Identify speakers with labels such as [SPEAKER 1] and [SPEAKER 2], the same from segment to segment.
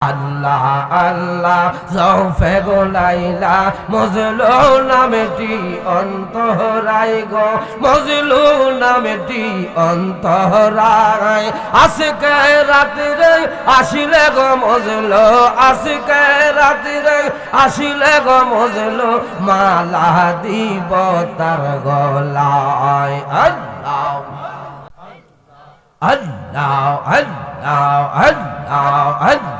[SPEAKER 1] আল্লাহ আল্লাহ জৌফে গোলাইলা মজলু নামেটি অন্তরাই গো মজলু নামেটি অন্তরাই আজকে রাত্রে আসিলে গো মজলো আজকে রাত্রে আসিলে গো মজলো মালা দিব তার গলায়। আল্লাহ Allah, Allah, Allah, Allah,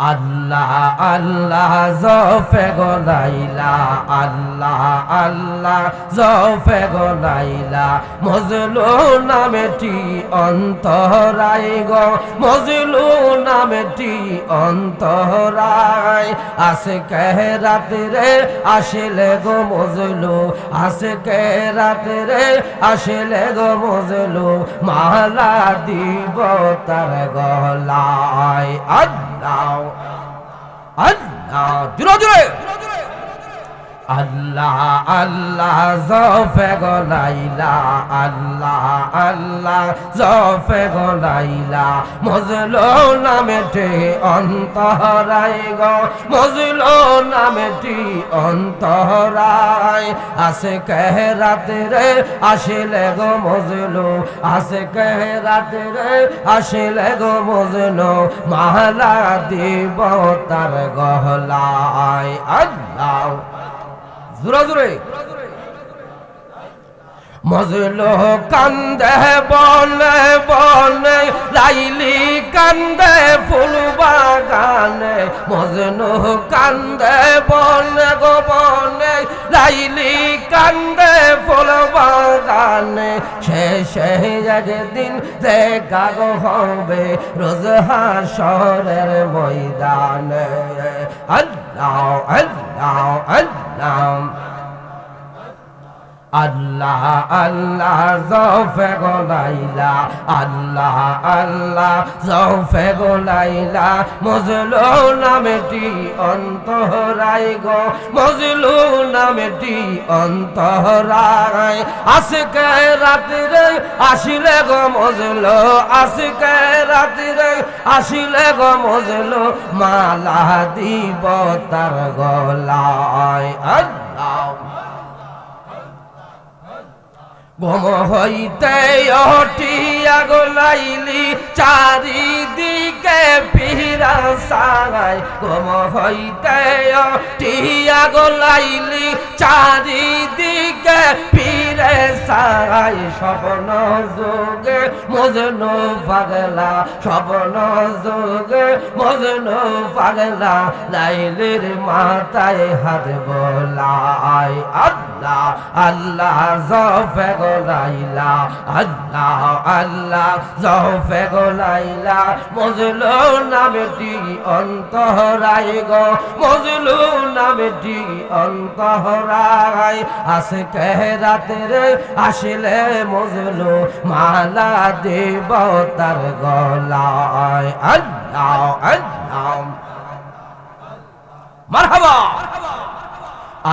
[SPEAKER 1] আল্লাহ আল্লাহ জফে গোলাইলা, আল্লাহ আল্লাহ জফে গোলাইলা। মজলু নামেটি অন্তরাই গ, মজলু নামেটি অন্তরাই আসে আজকে রাত্রে আসিলে গো মজলু, আজকে রাত্রে আসিলে গো মজলু, মালা দিব তার গলায়। আল্লাহ আল্লাহ জোরে জোরে আল্লাহ আল্লাহ, জফে গলাইলা, আল্লাহ আল্লাহ, জফে গলাইলা। মজলো নামেটি অন্তরাই গো, মজলো নামেটি অন্তরাই আসে কে রাত্রে আসিলে গো মজলো আসে কে রাত্রে আসিলে গো মজলো, মালা দিব তার গহলায়। আল্লাহ জোরে জোরে। মজলো কান্দে বনে বনে লাইলি কান্দে, ফুল বাগানে। মজনু কান্দে বনে গো বনে লাইলি কান্দে, ফুল বাগানে। শেষে একদিন দেখা গো হবে রোজ হাসরের ময়দানে। আল্লাহ আল্লাহ আল্লাহ। আল্লাহ আল্লাহ, জৌফে গোলাইলা, আল্লাহ আল্লাহ, জৌফে গোলাইলা। মজলু নামেটি অন্তরাই গো, মজলু নামেটি অন্তরাই আজকে রাত্রে আসিলে গো মজলো, আজকে রাত্রে আসিলে গো মজলো, মালা দিব তার গলায়। আল্লাহ। গম হইতে অটিয়া গোলাইলি, চারিদিকে পিরা সারাই গম হইতে অটিয়া গোলাইলি, চারিদিকে পিরে সারাই স্বপ্ন যোগে মজনু পাগলা, স্বপ্ন যোগে মজনু পাগলা, লাইলির মাথায় হাত বলাই আল্লাহ আল্লাহ জফে গোলাইলা আল্লাহ আল্লাহ জফে গোলাইলা মজলু নামেটি অন্তরাই গো, মজলু নামেটি অন্তরাই আজকে রাতের আসিলে মজলু মালা দেব তার গলায়। আল্লাহ আল্লাহ। মারহাবা।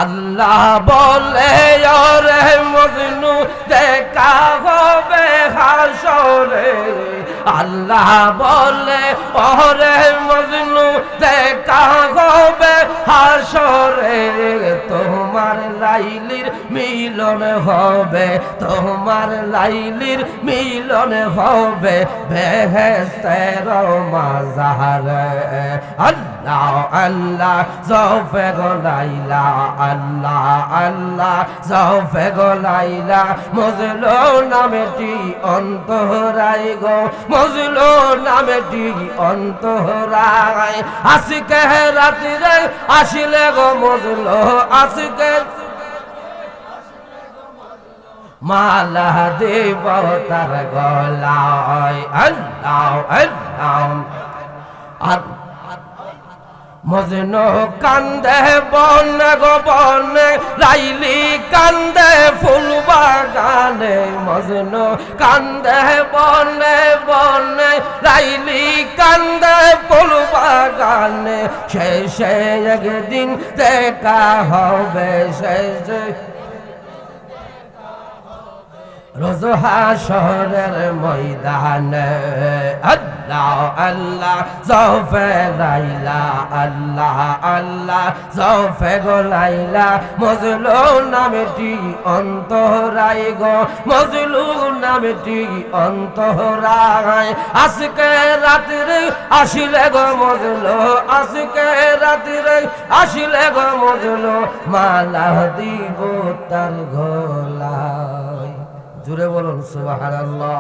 [SPEAKER 1] আল্লাহ বলে রে মজনু, দেখা হবে হাসরে। আল্লাহ বলে, ওরে মজনু, দেখা হবে হাসরে। তোমার লাইলির মিলন হবে, তোমার লাইলির মিলন হবে বেহেস্তের মাজারে। আল্লাহ আল্লাহ জফে গলাইলা আল্লাহ আল্লাহ জফে গলাইলা মজলো নামেটি অন্তরাই গো মজলো নামেটি অন্তরাই আজকে রাত্রে আসিলে গো মজলো, আজকে মালা দেব তার গলায়। আল্লাহ আল্লাহ। আর মজনু কান্দে, বন গো বনে লাইলি কান্দে, ফুল বাগানে। মজনু কান্দে, বনে বনে, লাইলি কান্দে, ফুল বাগানে। শেষে একদিন দেখা হবে, শেষে রোজহা শহরের ময়দানে। আল্লাহ আল্লাহ, জফে লাইলা, আল্লাহ আল্লাহ, জফে গো লাইলা, মজলু নামটি অন্তরাই গো, মজলু নামটি অন্তরাই আজকে রাত্রে আসিলে গো মজলু, আজকে রাত্রে আসিলে গো মজলু, মালা দিব তার গলায়। জুড়ে বলুন, সুবহানাল্লাহ।